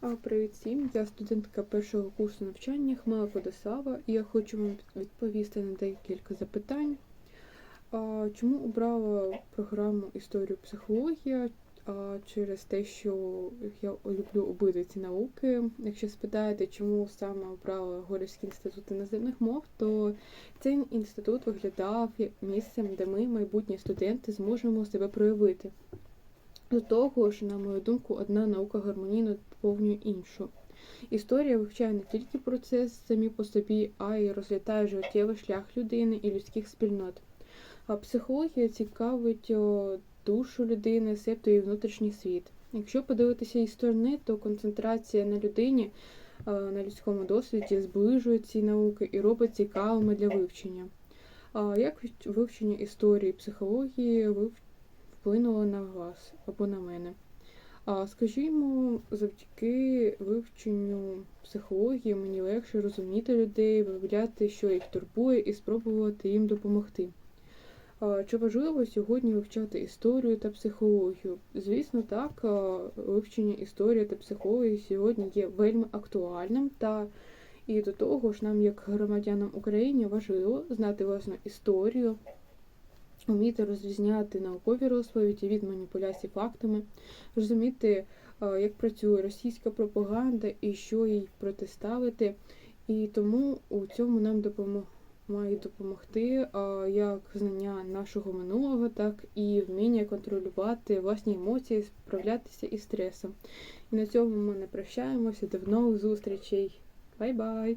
Привіт всім, я студентка першого курсу навчання Хмела Кодосава, і я хочу вам відповісти на декілька запитань. Чому обрала програму історію психологія? Через те, що я люблю обидві ці науки. Якщо спитаєте, чому саме обрала Горівський інститут іноземних мов, то цей інститут виглядав місцем, де ми, майбутні студенти, зможемо себе проявити. До того ж, на мою думку, одна наука гармонійно доповнює іншу. Історія вивчає не тільки процес самі по собі, а й розглядає життєвий шлях людини і людських спільнот. А психологія цікавить душу людини, себто її внутрішній світ. Якщо подивитися із сторони, то концентрація на людині, на людському досвіді зближує ці науки і робить цікавими для вивчення. Як вивчення історії психології вив- вплинуло на вас або на мене? А скажімо, завдяки вивченню психології мені легше розуміти людей, виявляти, що їх турбує, і спробувати їм допомогти. Чи важливо сьогодні вивчати історію та психологію? Звісно, так, вивчення історії та психології сьогодні є вельми актуальним, та і до того ж нам, як громадянам України, важливо знати власну історію, вміти розрізняти наукові розповіді від маніпуляцій фактами, розуміти, е, як працює російська пропаганда і що їй протиставити. І тому у цьому нам допомог... має допомогти е, як знання нашого минулого, так і вміння контролювати власні емоції, справлятися із стресом. І на цьому ми не прощаємося. До нових зустрічей. Бай-бай!